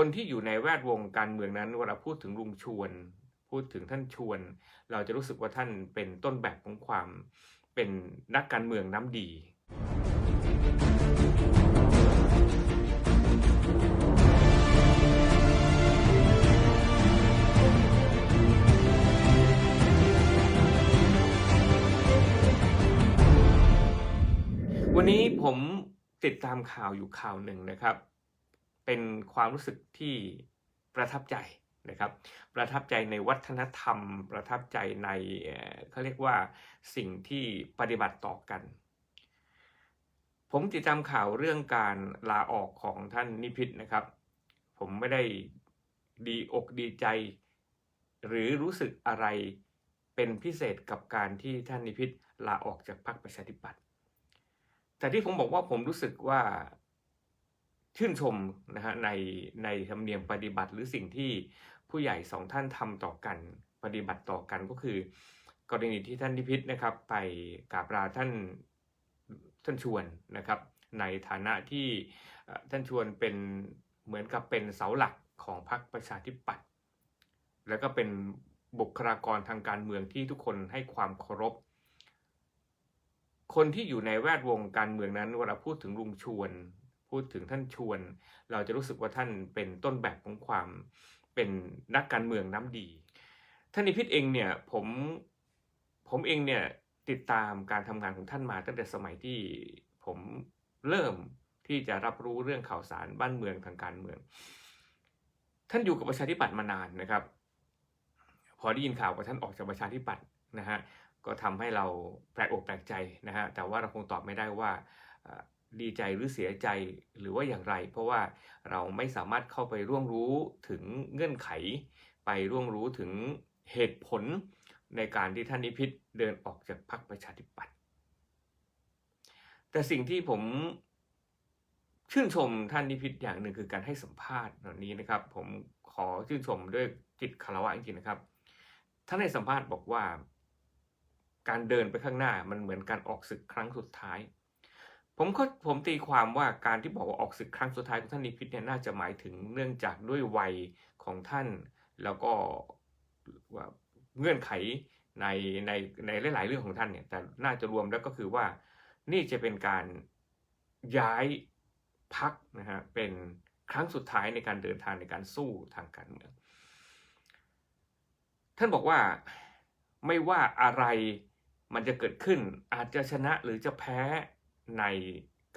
คนที่อยู่ในแวดวงการเมืองนั้นเวลาพูดถึงลุงชวน พูดถึงท่านชวน เราจะรู้สึกว่าท่านเป็นต้นแบบของความเป็นนักการเมืองน้ำดีวันนี้ผมติดตามข่าวอยู่ข่าวหนึ่งนะครับ เป็นความรู้สึกที่ประทับใจนะครับ ประทับใจในวัฒนธรรม ประทับใจในเขาเรียกว่าสิ่งที่ปฏิบัติต่อกัน ผมติดตามข่าวเรื่องการลาออกของท่านนิพิษนะครับ ผมไม่ได้ดีอกดีใจ หรือรู้สึกอะไรเป็นพิเศษกับการที่ท่านนิพิษลาออกจากพรรคประชาธิปัตย์แต่ที่ผมบอกว่าผมรู้สึกว่า ชื่นชมนะฮะในในธรรมเนียมปฏิบัติหรือสิ่งที่ผู้ใหญ่สองท่านทำต่อกันปฏิบัติต่อกันก็คือ กรณีที่ท่านนิพิษนะครับ ไปกราบลาท่านท่านชวนนะครับ ในฐานะที่ท่านชวนเป็นเหมือนกับเป็นเสาหลักของพรรคประชาธิปัตย์แล้วก็เป็นบุคลากรทางการเมืองที่ทุกคนให้ความเคารพ คนที่อยู่ในแวดวงการเมืองนั้นเวลาพูดถึงลุงชวน พูดถึงท่านชวน เราจะรู้สึกว่าท่านเป็นต้นแบบของความเป็นนักการเมืองน้ำดี ท่านนิพิษเองเนี่ยผมผมเองเนี่ยติดตามการทำงานของท่านมาตั้งแต่สมัยที่ผมเริ่มที่จะรับรู้เรื่องข่าวสารบ้านเมืองทางการเมือง ท่านอยู่กับประชาธิปัตย์มานานนะครับ พอได้ยินข่าวว่าท่านออกจากประชาธิปัตย์นะฮะก็ทำให้เราแปลกอกแปลกใจนะฮะแต่ว่าเราคงตอบไม่ได้ว่า ดีใจหรือเสียใจหรือว่าอย่างไร เพราะว่าเราไม่สามารถเข้าไปร่วงรู้ถึงเงื่อนไข ไปร่วงรู้ถึงเหตุผลในการที่ท่านนิพิษเดินออกจากพรรคประชาธิปัตย์แต่สิ่งที่ผมชื่นชมท่านนิพิษอย่างหนึ่งคือการให้สัมภาษณ์แบบนี้นะครับ ผมขอชื่นชมด้วยจิตคารวะจริงๆนะครับ ท่านให้สัมภาษณ์บอกว่า การเดินไปข้างหน้ามันเหมือนการออกศึกครั้งสุดท้าย ผมก็ผมตีความว่าการที่บอกว่าออกศึกครั้งสุดท้ายของท่านนิพิษเนี่ยน่าจะหมายถึงเนื่องจากด้วยวัยของท่านแล้วก็ว่าเงื่อนไขในในในหลาย ๆ เรื่องของท่านเนี่ยแต่น่าจะรวมแล้วก็คือว่านี่จะเป็นการย้ายพักนะฮะเป็นครั้งสุดท้ายในการเดินทางในการสู้ทางการเมือง ท่านบอกว่าไม่ว่าอะไรมันจะเกิดขึ้นอาจจะชนะหรือจะแพ้ ใน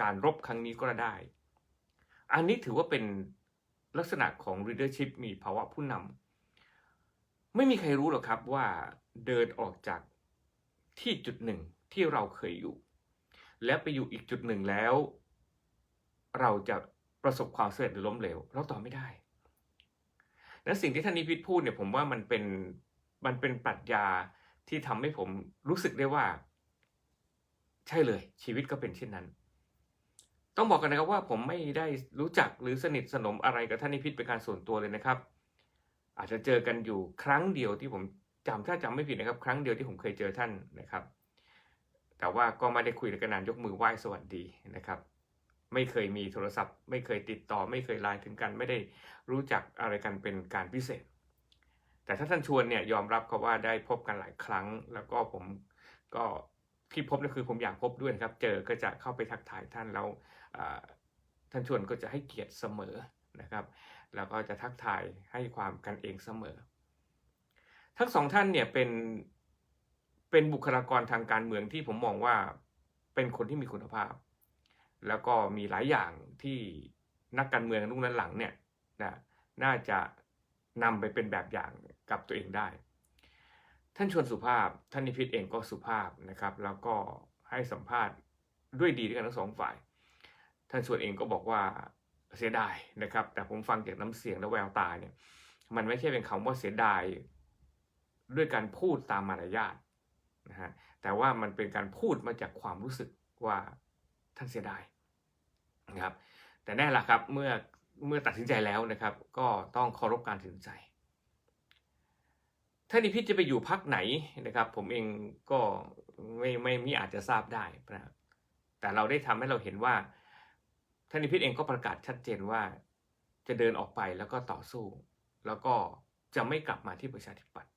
การรบครั้งนี้ก็ได้ อันนี้ถือว่าเป็นลักษณะของ leadership มีภาวะผู้นำไม่มีใครรู้หรอกครับว่าเดินออกจากที่จุดหนึ่งที่เราเคยอยู่ และไปอยู่อีกจุดหนึ่งแล้ว เราจะประสบความสำเร็จหรือล้มเหลว เราตอบไม่ได้และสิ่งที่ท่านนิพิษพูดเนี่ยผมว่ามันเป็นมันเป็นปรัชญาที่ทำให้ผมรู้สึกได้ว่า ใช่เลยชีวิตก็เป็นเช่นนั้น ต้องบอกกันนะครับว่าผมไม่ได้รู้จักหรือสนิทสนมอะไรกับท่านนิพิษเป็นการส่วนตัวเลยนะครับ อาจจะเจอกันอยู่ครั้งเดียวที่ผมจำถ้าจำไม่ผิดนะครับ ครั้งเดียวที่ผมเคยเจอท่านนะครับ แต่ว่าก็ไม่ได้คุยกันนานยกมือไหว้สวัสดีนะครับ ไม่เคยมีโทรศัพท์ ไม่เคยติดต่อ ไม่เคยไลน์ถึงกันไม่ได้รู้จักอะไรกันเป็นการพิเศษ แต่ถ้าท่านชวนเนี่ยยอมรับเขาว่าได้พบกันหลายครั้ง แล้วก็ผมก็ ที่พบก็คือผมอยากพบด้วยนะครับ เจอก็จะเข้าไปทักทายท่านแล้วท่านชวนก็จะให้เกียรติเสมอนะครับ แล้วก็จะทักทายให้ความกันเองเสมอ ทั้งสองท่านเนี่ยเป็นเป็นบุคลากรทางการเมืองที่ผมมองว่าเป็นคนที่มีคุณภาพ แล้วก็มีหลายอย่างที่นักการเมืองรุ่นนั้นหลังเนี่ยนะน่าจะนำไปเป็นแบบอย่างกับตัวเองได้ ท่านชวนสุภาพ ท่านนิพิษเองก็สุภาพนะครับ แล้วก็ให้สัมภาษณ์ด้วยดีด้วยกันทั้งสองฝ่าย ท่านชวนเองก็บอกว่าเสียดายนะครับ แต่ผมฟังจากน้ำเสียงและแววตาเนี่ย มันไม่ใช่เป็นคำว่าเสียดายด้วยการพูดตามมารยาทนะฮะ แต่ว่ามันเป็นการพูดมาจากความรู้สึกว่าท่านเสียดายนะครับ แต่แน่ละครับเมื่อเมื่อตัดสินใจแล้วนะครับ ก็ต้องเคารพการตัดสินใจ ท่านนิพิษจะไปอยู่พักไหนนะครับ ผมเองก็ไม่ไม่ไม่อาจจะทราบได้นะครับแต่เราได้ทำให้เราเห็นว่าท่านนิพิษเองก็ประกาศชัดเจนว่าจะเดินออกไปแล้วก็ต่อสู้ แล้วก็จะไม่กลับมาที่ประชาธิปัตย์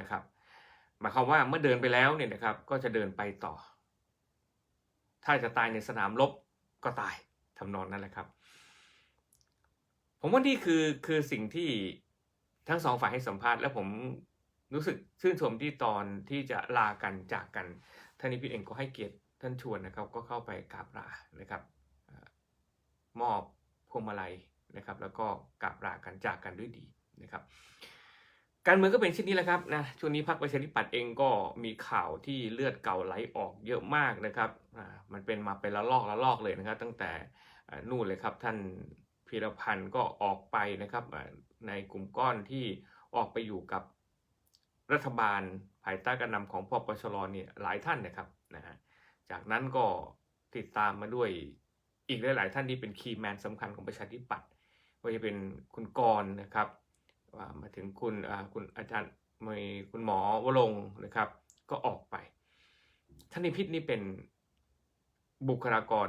นะครับหมายความว่าเมื่อเดินไปแล้วเนี่ยนะครับ ก็จะเดินไปต่อ ถ้าจะตายในสนามรบก็ตายทำนองนั้นแหละครับ ผมว่านี่คือคือสิ่งที่ทั้งสองฝ่ายให้สัมภาษณ์ แล้วผม รู้สึกชื่นชมที่ตอนที่จะลากันจากกันท่านนิพิษเองก็ให้เกียรติท่านชวนนะครับ ก็เข้าไปกราบลานะครับมอบพวงมาลัยนะครับ แล้วก็กราบลากันจากกันด้วยดีนะครับ การเมืองก็เป็นเช่นนี้แหละครับนะช่วงนี้พรรคประชาธิปัตย์เองก็มีข่าวที่เลือดเก่าไหลออกเยอะมากนะครับอ่ามันเป็นมาเป็นละลอกละลอกเลยนะครับ ตั้งแต่นู่นเลยครับท่านพีรพันธ์ก็ออกไปนะครับในกลุ่มก้อนที่ออกไปอยู่กับ รัฐบาลภายใต้การนำของพปชรเนี่ยหลายท่านนะครับนะฮะจากนั้นก็ติดตามมาด้วยอีกหลาย ๆ ท่านที่เป็นคีย์แมนสำคัญของประชาธิปัตย์ว่าจะเป็นคุณกรณ์นะครับว่ามาถึงคุณอ่าคุณอาจารย์มีคุณหมอวรงนะครับ ก็ออกไป ท่านนิพิษนี่เป็นบุคลากร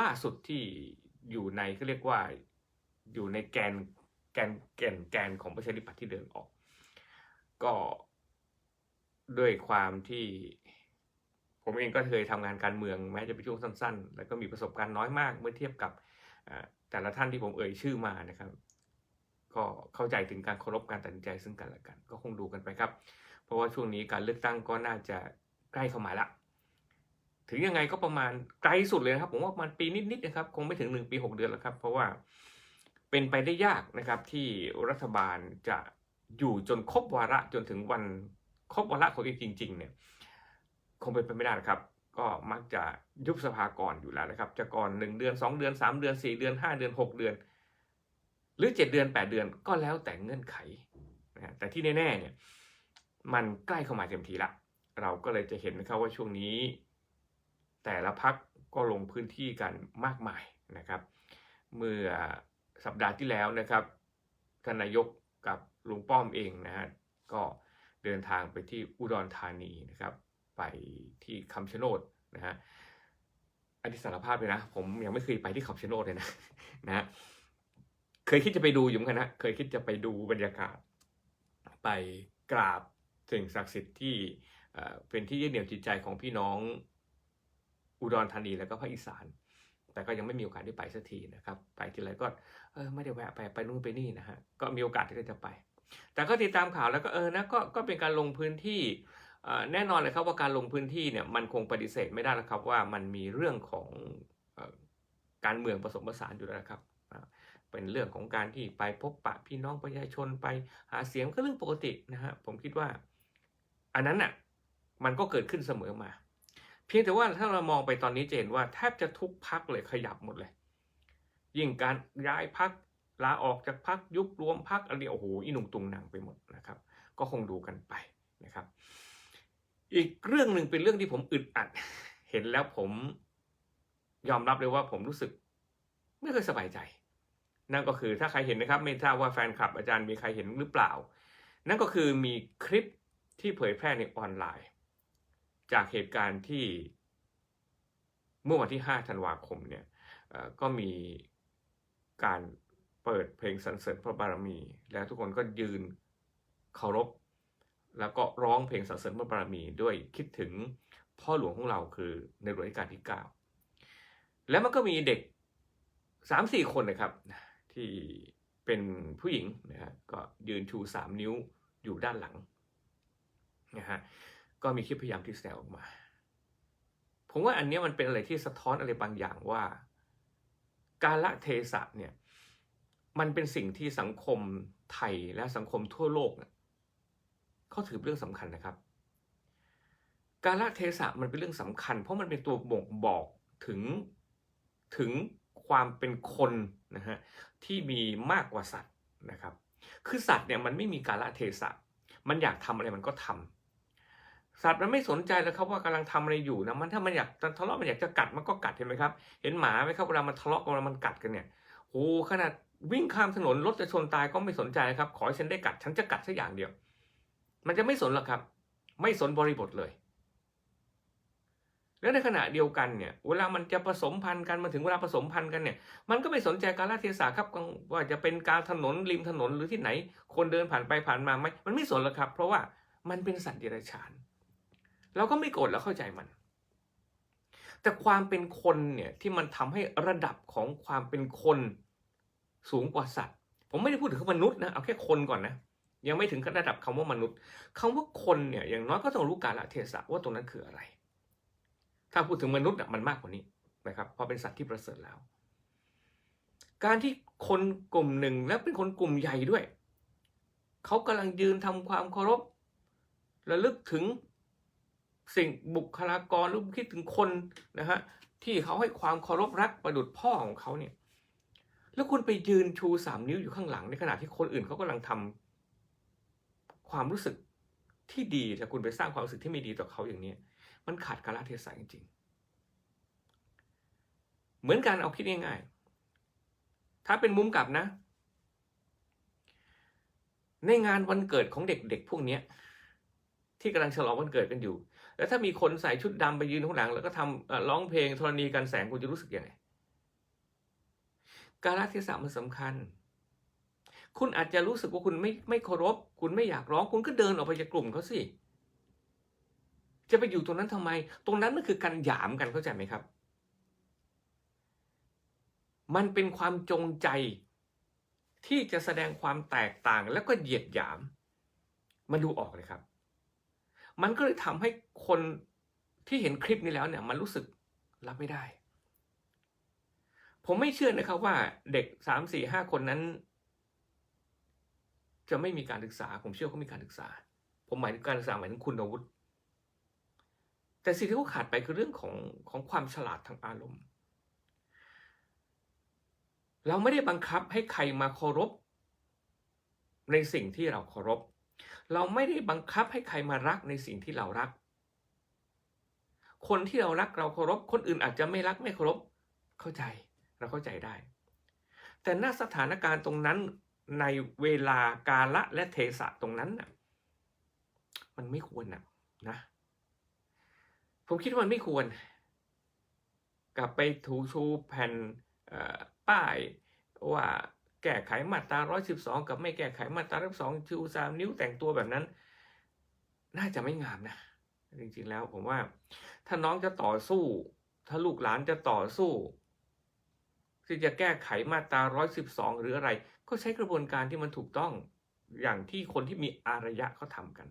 ล่าสุดที่อยู่ในก็เรียกว่าอยู่ในแกนแกนแกนแกนของประชาธิปัตย์ที่เดินออก ก็ด้วยความที่ผมเองก็เคยทำงานการเมืองแม้จะเป็นช่วงสั้น ๆ แล้วก็มีประสบการณ์น้อยมากเมื่อเทียบกับแต่ละท่านที่ผมเอ่ยชื่อมานะครับ ก็เข้าใจถึงการเคารพการตัดสินใจซึ่งกันและกัน ก็คงดูกันไปครับ เพราะว่าช่วงนี้การเลือกตั้งก็น่าจะใกล้เข้ามาละถึงยังไงก็ประมาณไกลสุดเลยนะครับ ผมว่าประมาณปีนิดๆนะครับ คงไม่ถึงหนึ่งปีหกเดือนแล้วครับ เพราะว่าเป็นไปได้ยากนะครับที่รัฐบาลจะ อยู่จนครบวาระจนถึงวันครบวาระของเองจริง ๆ เนี่ย คงเป็นไปไม่ได้ครับ ก็มักจะยุบสภาก่อนอยู่แล้วนะครับ จะก่อนหนึ่งเดือนสองเดือนสามเดือนสี่เดือนห้าเดือนหกเดือน หรือเจ็ดเดือนแปดเดือนก็แล้วแต่เงื่อนไขนะแต่ที่แน่ๆเนี่ยมันใกล้เข้ามาเต็มทีละ เราก็เลยจะเห็นนะครับว่าช่วงนี้ แต่ละพักก็ลงพื้นที่กันมากมายนะครับ เมื่อสัปดาห์ที่แล้วนะครับทนายก ลุงป้อมเองนะฮะก็เดินทางไปที่อุดรธานีนะครับไปที่คำชะโนดนะฮะอันนี้สารภาพเลยนะ ผมยังไม่เคยไปที่คำชะโนดเลยนะนะเคยคิดจะไปดูอยู่เหมือนกันนะเคยคิดจะไปดูบรรยากาศ ไปกราบสิ่งศักดิ์สิทธิ์ที่เป็นที่ยึดเหนี่ยวจิตใจของพี่น้องอุดรธานีแล้วก็ภาคอีสาน แต่ก็ยังไม่มีโอกาสได้ไปสักทีนะครับ ไปทีไรก็ไม่ได้แวะไปไปนู่นไปนี่นะฮะ ก็มีโอกาสที่จะไป แต่ก็ติดตามข่าวแล้วก็เออนะก็ก็เป็นการลงพื้นที่แน่นอนเลยครับว่าการลงพื้นที่เนี่ยมันคงปฏิเสธไม่ได้นะครับว่ามันมีเรื่องของออการเมืองผสมผสานอยู่แล้วครับเป็นเรื่องของการที่ไปพบปะพี่น้องประชาชนไปหาเสียงก็เรื่องปกตินะฮะผมคิดว่า อันนั้นน่ะมันก็เกิดขึ้นเสมอมา เพียงแต่ว่าถ้าเรามองไปตอนนี้จะเห็นว่าแทบจะทุกพักเลยขยับหมดเลย ยิ่งการย้ายพัก ลาออกจากพักยุบรวมพักอะไรโอ้โหอีหนุ่งตุงนังไปหมดนะครับ ก็คงดูกันไปนะครับ อีกเรื่องหนึ่งเป็นเรื่องที่ผมอึดอัด เห็นแล้วผมยอมรับเลยว่าผมรู้สึกไม่เคยสบายใจ นั่นก็คือถ้าใครเห็นนะครับ ไม่ทราบว่าแฟนคลับอาจารย์มีใครเห็นหรือเปล่า นั่นก็คือมีคลิปที่เผยแพร่ในออนไลน์ จากเหตุการณ์ที่เมื่อวันที่ 5 ธันวาคมเนี่ยเอ่อก็มีการ เปิดเพลงสรรเสริญพระบารมี แล้วทุกคนก็ยืนเคารพ แล้วก็ร้องเพลงสรรเสริญพระบารมีด้วยคิดถึงพ่อหลวงของเราคือในหลวงรัชกาลที่ 9 แล้วมันก็มีเด็กสามสี่คนนะครับ ที่เป็นผู้หญิงนะฮะก็ยืนชูสามนิ้วอยู่ด้านหลังนะฮะก็มีคลิปพยายามที่แสดออกมา ผมว่าอันเนี้ยมันเป็นอะไรที่สะท้อนอะไรบางอย่างว่า การละเทศะเนี่ย มันเป็นสิ่งที่สังคมไทยและสังคมทั่วโลกเขาถือเป็นเรื่องสำคัญนะครับ การละเทศะมันเป็นเรื่องสำคัญ เพราะมันเป็นตัวบ่งบอกถึงถึงความเป็นคนนะฮะที่มีมากกว่าสัตว์นะครับ คือสัตว์เนี่ยมันไม่มีการละเทศะ มันอยากทำอะไรมันก็ทำสัตว์มันไม่สนใจแล้วครับว่ากำลังทำอะไรอยู่นะมันถ้ามันอยากทะเลาะมันอยากจะกัดมันก็กัดเห็นไหมครับ เห็นหมาไหมครับเวลามันทะเลาะกันเวลามันกัดกันเนี่ยโอ้ขนาด วิ่งข้ามถนนรถจะชนตายก็ไม่สนใจครับ ขอให้ฉันได้กัด ฉันจะกัดสักอย่างเดียว มันจะไม่สนหรอกครับ ไม่สนบริบทเลย แล้วในขณะเดียวกันเนี่ย เวลามันจะผสมพันธุ์กันมาถึงเวลาผสมพันธุ์กันเนี่ย มันก็ไม่สนใจการละเทศะครับว่าจะเป็นการถนนริมถนนหรือที่ไหน คนเดินผ่านไปผ่านมาไหมมันไม่สนหรอกครับ เพราะว่ามันเป็นสัตว์เดรัจฉาน เราก็ไม่โกรธแล้วเข้าใจมันแต่ความเป็นคนเนี่ยที่มันทำให้ระดับของความเป็นคน สูงกว่าสัตว์ ผมไม่ได้พูดถึงมนุษย์นะ เอาแค่คนก่อนนะ ยังไม่ถึงระดับคำว่ามนุษย์คำว่าคนเนี่ยอย่างน้อยก็ต้องรู้กาลเทศะว่าตรงนั้นคืออะไร ถ้าพูดถึงมนุษย์อะมันมากกว่านี้นะครับเพราะเป็นสัตว์ที่ประเสริฐแล้ว การที่คนกลุ่มหนึ่งและเป็นคนกลุ่มใหญ่ด้วยเขากำลังยืนทำความเคารพระลึกถึงสิ่งบุคลากรหรือคิดถึงคนนะฮะที่เขาให้ความเคารพรักประดุจพ่อของเขาเนี่ย แล้วคุณไปยืนชูสามนิ้วอยู่ข้างหลังในขณะที่คนอื่นเขากำลังทำความรู้สึกที่ดีแต่คุณไปสร้างความรู้สึกที่ไม่ดีต่อเขาอย่างนี้มันขาดกาลเทศะจริงๆ เหมือนกันเอาคิดง่ายๆ ถ้าเป็นมุมกลับนะ ในงานวันเกิดของเด็กๆ พวกนี้ที่กำลังฉลองวันเกิดกันอยู่ แล้วถ้ามีคนใส่ชุดดำไปยืนข้างหลัง แล้วก็ทำร้องเพลงธรณีกันแสงคุณจะรู้สึกยังไง กาลเทศะมันสำคัญ คุณอาจจะรู้สึกว่าคุณไม่ไม่เคารพ คุณไม่อยากร้อง คุณก็เดินออกไปจากกลุ่มเขาสิ จะไปอยู่ตรงนั้นทำไม ตรงนั้นมันคือการหยามกันเข้าใจไหมครับ มันเป็นความจงใจ ที่จะแสดงความแตกต่างแล้วก็เหยียดหยาม มันดูออกเลยครับ มันก็เลยทำให้คนที่เห็นคลิปนี้แล้วเนี่ย มันรู้สึกรับไม่ได้ ผมไม่เชื่อนะครับว่าเด็กสามสี่ห้าคนนั้น จะไม่มีการศึกษา ผมเชื่อเขามีการศึกษา ผมหมายถึงการศึกษาหมายถึงคุณอาวุฒิแต่สิ่งที่เขาขาดไปคือเรื่องของของความฉลาดทางอารมณ์ เราไม่ได้บังคับให้ใครมาเคารพ ในสิ่งที่เราเคารพ เราไม่ได้บังคับให้ใครมารักในสิ่งที่เรารัก คนที่เรารักเราเคารพ คนอื่นอาจจะไม่รักไม่เคารพ เข้าใจ เราเข้าใจได้ แต่ณสถานการณ์ตรงนั้นในเวลากาละและเทศะตรงนั้นน่ะมันไม่ควรนะนะ ผมคิดว่ามันไม่ควร กลับไปถูชูแผ่นป้ายว่าแก้ไขมาตรา 112 กับไม่แก้ไขมาตรา 112 ชูสามนิ้วแต่งตัวแบบนั้น น่าจะไม่งามนะ จริงๆแล้วผมว่า ถ้าน้องจะต่อสู้ ถ้าลูกหลานจะต่อสู้ ที่จะแก้ไขมาตรา 112 หรืออะไร ก็ใช้กระบวนการที่มันถูกต้องอย่างที่คนที่มีอารยะเขาทำกัน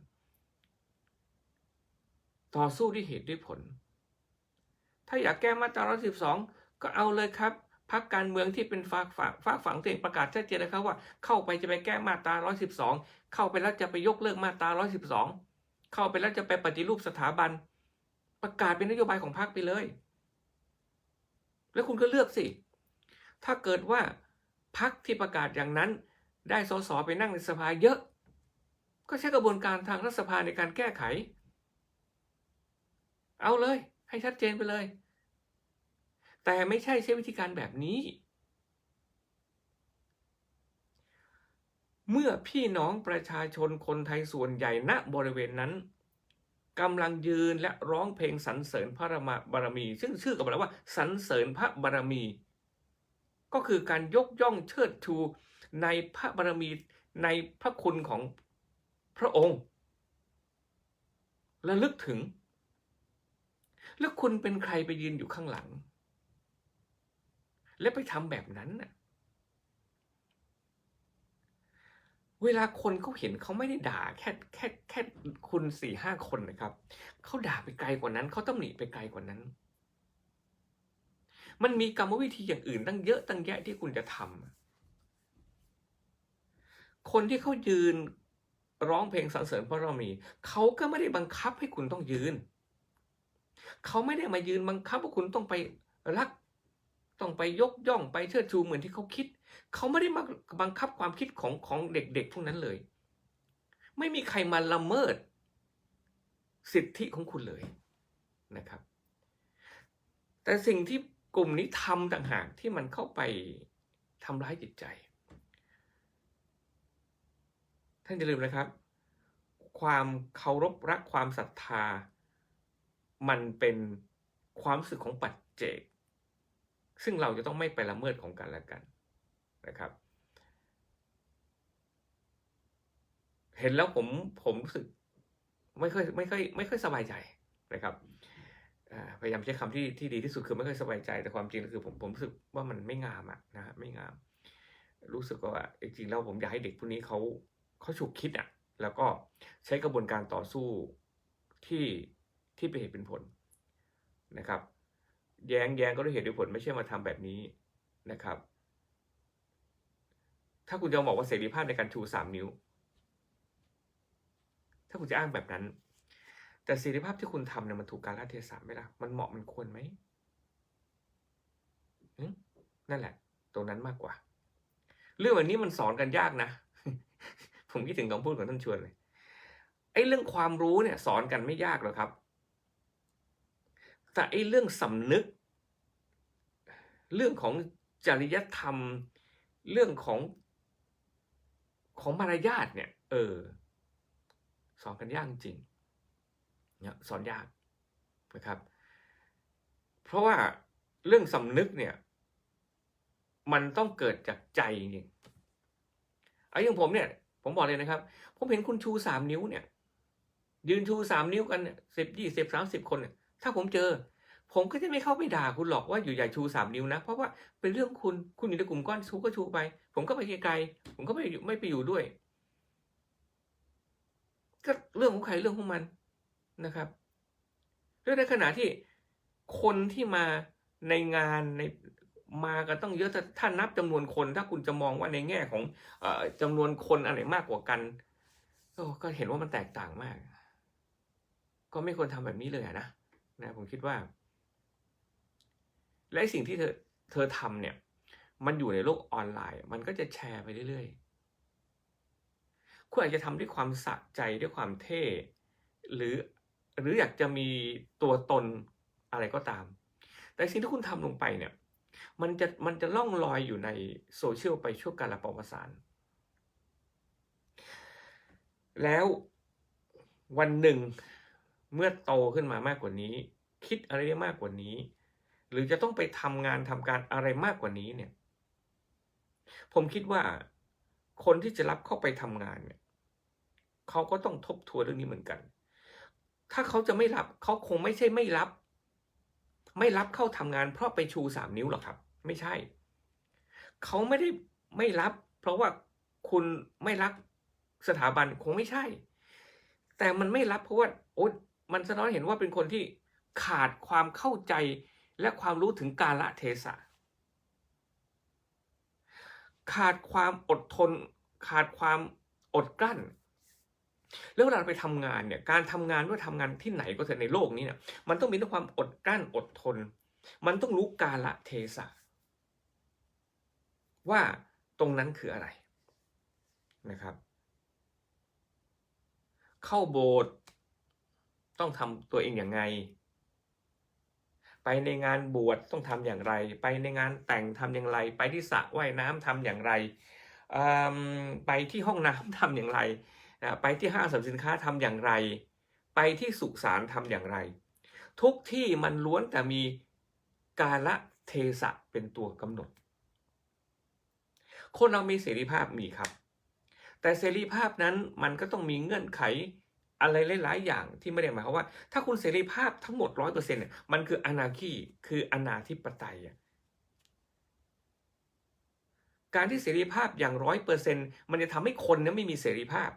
ต่อสู้ด้วยเหตุด้วยผล ถ้าอยากแก้มาตรา 112 ก็เอาเลยครับพรรคการเมืองที่เป็นฝากฝากฝากฝังตัวเองประกาศชัดเจนนะครับว่า เข้าไปจะไปแก้มาตรา 112 เข้าไปแล้วจะไปยกเลิกมาตรา 112 เข้าไปแล้วจะไปปฏิรูปสถาบัน ประกาศเป็นนโยบายของพรรคไปเลย แล้วคุณก็เลือกสิ ถ้าเกิดว่าพรรคที่ประกาศอย่างนั้น ได้สสไปนั่งในสภาเยอะ ก็ใช้กระบวนการทางรัฐสภาในการแก้ไข เอาเลย ให้ชัดเจนไปเลย แต่ไม่ใช่ใช้วิธีการแบบนี้ เมื่อพี่น้องประชาชนคนไทยส่วนใหญ่ณบริเวณนั้นกำลังยืนและร้องเพลงสรรเสริญพระบารมี ซึ่งชื่อกับเราว่าสรรเสริญพระบารมี ก็คือการยกย่องเชิดชูในพระบารมีในพระคุณของพระองค์ และลึกถึง แล้วคุณเป็นใครไปยืนอยู่ข้างหลัง แล้วไปทำแบบนั้นน่ะเวลาคนเขาเห็นเขาไม่ได้ด่าแค่แค่แค่คุณสี่ห้าคนนะครับ เขาด่าไปไกลกว่านั้น เขาต้องหนีไปไกลกว่านั้น มันมีกรรมวิธีอย่างอื่นตั้งเยอะตั้งแยะที่คุณจะทำคนที่เขายืนร้องเพลงสรรเสริญพระรามี เขาก็ไม่ได้บังคับให้คุณต้องยืน เขาไม่ได้มายืนบังคับว่าคุณต้องไปรัก ต้องไปยกย่องไปเชิดชูเหมือนที่เขาคิด เขาไม่ได้มาบังคับความคิดของของเด็กๆพวกนั้นเลย ไม่มีใครมาละเมิด สิทธิของคุณเลยนะครับ แต่สิ่งที่ กลุ่มนี้ทำต่างหากที่มันเข้าไปทำร้ายจิตใจ ท่านอย่าลืมนะครับ ความเคารพรักความศรัทธา มันเป็นความสึกของปัจเจก ซึ่งเราจะต้องไม่ไปละเมิดของกันและกันนะครับ เห็นแล้วผมผมรู้สึกไม่ค่อยไม่ค่อยไม่ค่อยสบายใจนะครับ พยายามใช้คำที่ที่ดีที่สุดคือไม่ค่อยสบายใจแต่ความจริงคือผมผมรู้สึกว่ามันไม่งามอะนะฮะไม่งาม รู้สึกว่าจริงๆแล้วผมอยากให้เด็กพวกนี้เขาเขาฉุกคิดอะแล้วก็ใช้กระบวนการต่อสู้ที่ที่เป็นเหตุเป็นผลนะครับ แย้งแย้งก็ด้วยเหตุด้วยผลไม่ใช่มาทำแบบนี้นะครับ ถ้าคุณจะบอกว่าเสรีภาพในการชูสามนิ้ว ถ้าคุณจะอ้างแบบนั้น แต่เสรีภาพที่คุณทำเนี่ยมันถูกการละเทศะไหมล่ะ มันเหมาะมันควรไหมหนั่นแหละ ตรงนั้นมากกว่า เรื่องแบบนี้มันสอนกันยากนะ ผมคิดถึงคำพูดของท่านชวนเลยไอ้เรื่องความรู้เนี่ย สอนกันไม่ยากหรอกครับ แต่ไอ้เรื่องสำนึก เรื่องของจริยธรรม เรื่องของของมารยาทเนี่ย เออ สอนกันยากจริง นี่ยสอนยากนะครับ เพราะว่าเรื่องสำนึกเนี่ย มันต้องเกิดจากใจจริงไอ้อย่างผมเนี่ย ผมบอกเลยนะครับ ผมเห็นคุณชูสามนิ้วเนี่ย ยืนชูสามนิ้วกันเนี่ยสิบยี่สิบสามสิบคนเนี่ยถ้าผมเจอ ผมก็จะไม่เข้าไปด่าคุณหรอกว่าอยู่ใหญ่ชูสามนิ้วนะ เพราะว่าเป็นเรื่องคุณคุณอยู่ในกลุ่มก้อนชูก็ชูไป ผมก็ไปไกลๆผมก็ไม่ไม่ไปอยู่ด้วย ก็เรื่องของใครเรื่องของมัน นะครับแล้วในขณะที่คนที่มาในงานในมากันต้องเยอะถ้าถ้านับจำนวนคน ถ้าคุณจะมองว่าในแง่ของเออจำนวนคนอะไรมากกว่ากันก็เห็นว่ามันแตกต่างมาก ก็ไม่ควรทำแบบนี้เลยนะนะ ผมคิดว่า และสิ่งที่เธอเธอทำเนี่ย มันอยู่ในโลกออนไลน์ มันก็จะแชร์ไปเรื่อยๆคุณอาจจะทำด้วยความสะใจด้วยความเท่ หรือ หรืออยากจะมีตัวตนอะไรก็ตาม แต่สิ่งที่คุณทำลงไปเนี่ย มันจะมันจะล่องลอยอยู่ในโซเชียลไปช่วงการละปอประสานแล้ววันหนึ่งเมื่อโตขึ้นมามากกว่านี้ คิดอะไรได้มากกว่านี้ หรือจะต้องไปทำงานทำการอะไรมากกว่านี้เนี่ย ผมคิดว่าคนที่จะรับเข้าไปทำงานเนี่ยเขาก็ต้องทบทวนเรื่องนี้เหมือนกัน ถ้าเขาจะไม่รับเขาคงไม่ใช่ไม่รับ ไม่รับเข้าทำงานเพราะไปชูสามนิ้วหรอกครับ ไม่ใช่ เขาไม่ได้ไม่รับ เพราะว่าคุณไม่รักสถาบันคงไม่ใช่ แต่มันไม่รับเพราะว่าโอ๊ยมันสะท้อนเห็นว่าเป็นคนที่ขาดความเข้าใจและความรู้ถึงกาลเทศะ ขาดความอดทน ขาดความอดกลั้น แล้วเวลาไปทำงานเนี่ยการทำงานว่าทำงานที่ไหนก็เถอะในโลกนี้เนี่ยมันต้องมีด้วยความอดกลั้นอดทน มันต้องรู้กาลเทศะว่าตรงนั้นคืออะไรนะครับ เข้าโบสถ์ต้องทำตัวเองอย่างไง ไปในงานบวชต้องทำอย่างไร ไปในงานแต่งทำอย่างไร ไปที่สระว่ายน้ำทำอย่างไร ไปที่ห้องน้ำทำอย่างไร ไปที่ห้างสรรพสินค้าทำอย่างไร ไปที่สุสานทำอย่างไร ทุกที่มันล้วนแต่มีกาละเทศะเป็นตัวกำหนด คนเรามีเสรีภาพมีครับ แต่เสรีภาพนั้นมันก็ต้องมีเงื่อนไขอะไรหลาย ๆ อย่างที่ไม่ได้หมายความว่า ถ้าคุณเสรีภาพทั้งหมดร้อยเปอร์เซ็นต์เนี่ยมันคืออนาคีคืออนาธิปไตยการที่เสรีภาพอย่างร้อยเปอร์เซ็นต์มันจะทำให้คนนั้นไม่มีเสรีภาพ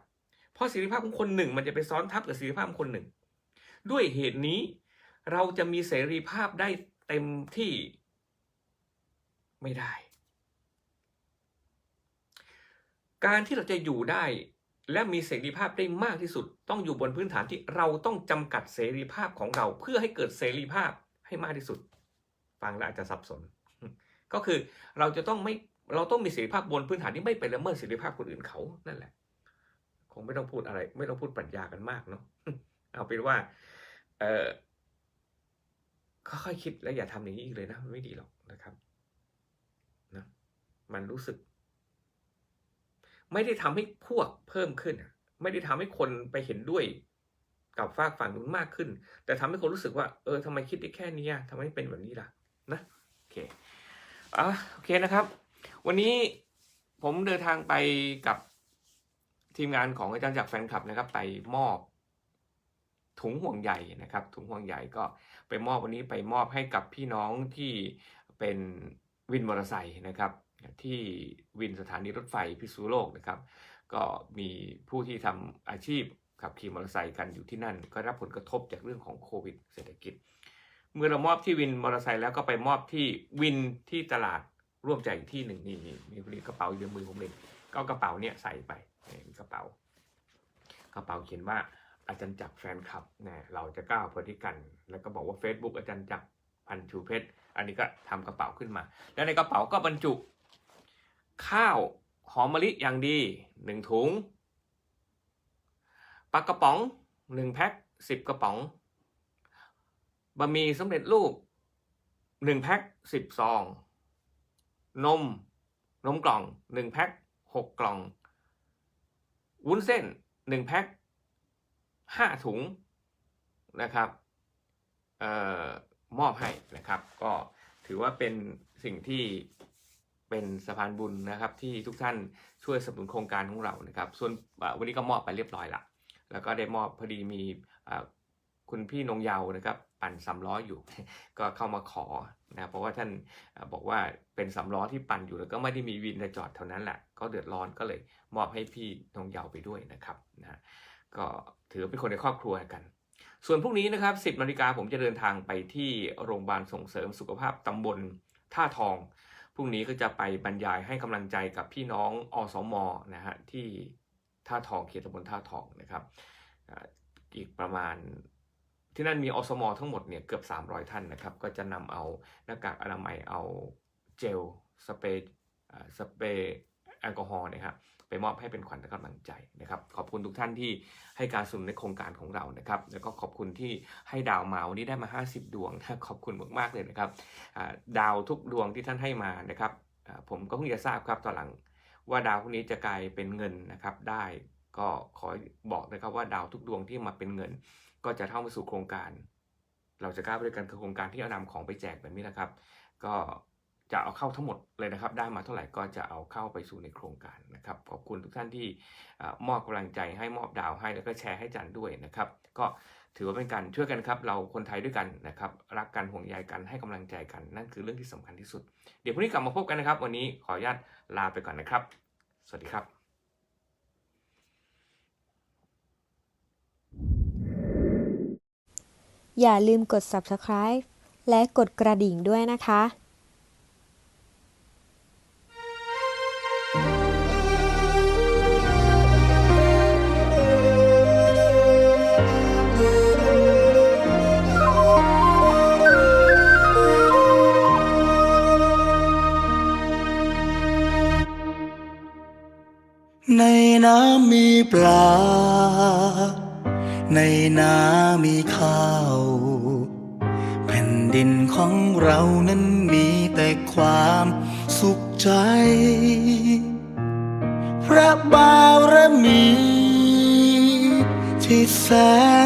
เพราะเสรีภาพของคนหนึ่งมันจะไปซ้อนทับกับเสรีภาพของคนหนึ่ง ด้วยเหตุนี้เราจะมีเสรีภาพได้เต็มที่ไม่ได้ การที่เราจะอยู่ได้และมีเสรีภาพได้มากที่สุด ต้องอยู่บนพื้นฐานที่เราต้องจำกัดเสรีภาพของเราเพื่อให้เกิดเสรีภาพให้มากที่สุด ฟังแล้วอาจจะสับสน ก็คือเราจะต้องไม่เราต้องมีเสรีภาพบนพื้นฐานที่ไม่ไปละเมิดเสรีภาพคนอื่นเขานั่นแหละ คงไม่ต้องพูดอะไร ไม่ต้องพูดปรัชญากันมากเนาะเอาเป็นว่า เออค่อยๆคิดและอย่าทำอย่างนี้อีกเลยนะไม่ดีหรอกนะครับนะมันรู้สึก ไม่ได้ทำให้พวกเพิ่มขึ้นไม่ได้ทำให้คนไปเห็นด้วยกับฝากฝั่งนู้นมากขึ้น แต่ทำให้คนรู้สึกว่า เออทำไมคิดได้แค่นี้อะทำไมเป็นแบบนี้ล่ะ นะโอเคอะโอเคนะครับ วันนี้ผมเดินทางไปกับ ทีมงานของอาจารย์จากแฟนคลับนะครับไปมอบ ถุงห่วงใยนะครับ ถุงห่วงใยก็ไปมอบวันนี้ไปมอบให้กับพี่น้องที่เป็นวินมอเตอร์ไซค์นะครับ ที่วินสถานีรถไฟพิษณุโลกนะครับ ก็มีผู้ที่ทำอาชีพขับขี่มอเตอร์ไซค์กันอยู่ที่นั่น ก็รับผลกระทบจากเรื่องของโควิด เศรษฐกิจ เมื่อเรามอบที่วินมอเตอร์ไซค์แล้วก็ไปมอบที่วินที่ตลาดร่วมใจอีกที่หนึ่งนี่มีกระเป๋าอยู่ในมือผมเองก็กระเป๋าเนี่ยใส่ไป มีกระเป๋า กระเป๋าเขียนว่าอาจารย์จักรแฟนคลับนะเราจะก้าวไปด้วยกัน แล้วก็บอกว่า Facebook อาจารย์จักรพันชูเพชร อันนี้ก็ทำกระเป๋าขึ้นมา แล้วในกระเป๋าก็บรรจุ ข้าวหอมมะลิอย่างดีหนึ่งถุงปลากระป๋องหนึ่งแพ็คสิบกระป๋องบะหมี่สำเร็จรูปหนึ่งแพ็คสิบซอง นม นมกล่องหนึ่งแพ็คหกกล่อง วุ้นเส้นหนึ่งแพ็คห้าถุงนะครับออมอบให้นะครับ ก็ถือว่าเป็นสิ่งที่เป็นสะพานบุญนะครับ ที่ทุกท่านช่วยสนับสนุนโครงการของเรานะครับ ส่วนวันนี้ก็มอบไปเรียบร้อยละแล้วก็ได้มอบพอดีมีอ คุณพี่นงเยาว์นะครับ ปั่นสามล้ออยู่ ก็เข้ามาขอนะเพราะว่าท่านบอกว่าเป็นสามล้อที่ปั่นอยู่แล้วก็ไม่ได้มีวินจะจอดเท่านั้นแหละก็เดือดร้อนก็เลยมอบให้พี่นงเยาว์ไปด้วยนะครับนะก็ถือเป็นคนในครอบครัวกัน ส่วนพรุ่งนี้นะครับ 10นาฬิกาผมจะเดินทางไปที่โรงพยาบาลส่งเสริมสุขภาพตำบลท่าทองพรุ่งนี้ก็จะไปบรรยายให้กำลังใจกับพี่น้องอสมนะฮะที่ท่าทองเขตตำบลท่าทองนะครับอีกประมาณ ที่นั่นมีอสมทั้งหมดเนี่ยเกือบ 300 ท่านนะครับ ก็จะนำเอาหน้ากากอนามัยเอาเจลสเปรย์สเปรย์แอลกอฮอล์นะครับไปมอบให้เป็นขวัญและกำลังใจนะครับ ขอบคุณทุกท่านที่ให้การสนับสนุนในโครงการของเรานะครับ แล้วก็ขอบคุณที่ให้ดาวมาวันนี้ได้มา 50 ดวงนะขอบคุณมากๆเลยนะครับดาวทุกดวงที่ท่านให้มานะครับผมก็เพิ่งจะทราบครับตอนหลังว่าดาวพวกนี้จะกลายเป็นเงินนะครับ ได้ก็ขอบอกนะครับว่าดาวทุกดวงที่มาเป็นเงิน ก็จะเข้ามาสู่โครงการ เราจะกล้าไปด้วยกันคือโครงการที่เอานำของไปแจกแบบนี้นะครับ ก็จะเอาเข้าทั้งหมดเลยนะครับ ได้มาเท่าไหร่ก็จะเอาเข้าไปสู่ในโครงการนะครับ ขอบคุณทุกท่านที่มอบกำลังใจให้มอบดาวให้แล้วก็แชร์ให้จันด้วยนะครับ ก็ถือว่าเป็นการช่วยกันครับ เราคนไทยด้วยกันนะครับ รักกันห่วงใยกันให้กำลังใจกันนั่นคือเรื่องที่สำคัญที่สุด เดี๋ยวพรุ่งนี้กลับมาพบกันนะครับ วันนี้ขออนุญาตลาไปก่อนนะครับ สวัสดีครับ อย่าลืมกด subscribe และกดกระดิ่งด้วยนะคะในน้ำมีปลา ในนามีข้าว แผ่นดินของเรานั้นมีแต่ความสุขใจ พระบารมี ที่แส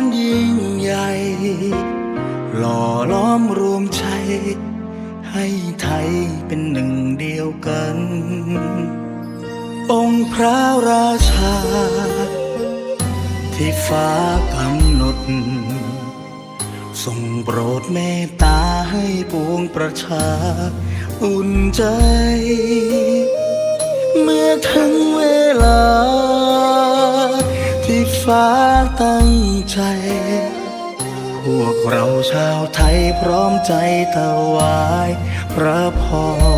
นยิ่งใหญ่ หล่อล้อมรวมใจ ให้ไทยเป็นหนึ่งเดียวกัน องค์พระราชา ที่ฟ้ากำหนด ทรงโปรดเมตตาให้ปวงประชา อุ่นใจ เมื่อถึงเวลา ที่ฟ้าตั้งใจ พวกเราชาวไทยพร้อมใจถวายพระพร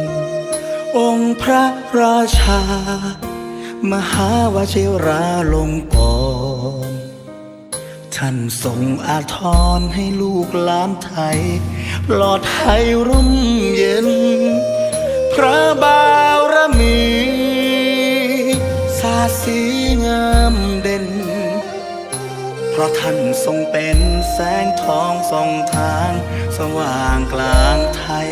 องค์พระราชา มหาวชิราลงกรท่านทรงอาทรให้ลูกหลานไทยปลอดภัยร่มเย็น พระบารมีสาสีงามเด่น เพราะท่านทรงเป็นแสงทองส่องทาง สว่างกลางไทย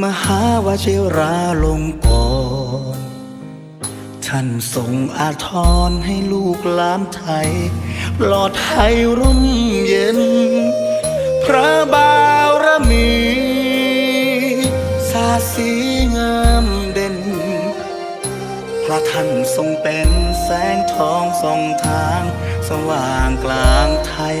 มหาวชิราลงกรท่านทรงอาทรให้ลูกหลานไทยปลอดภัยร่มเย็น พระบารมีสาสีงามเด่น พระท่านทรงเป็นแสงทองส่องทาง สว่างกลางไทย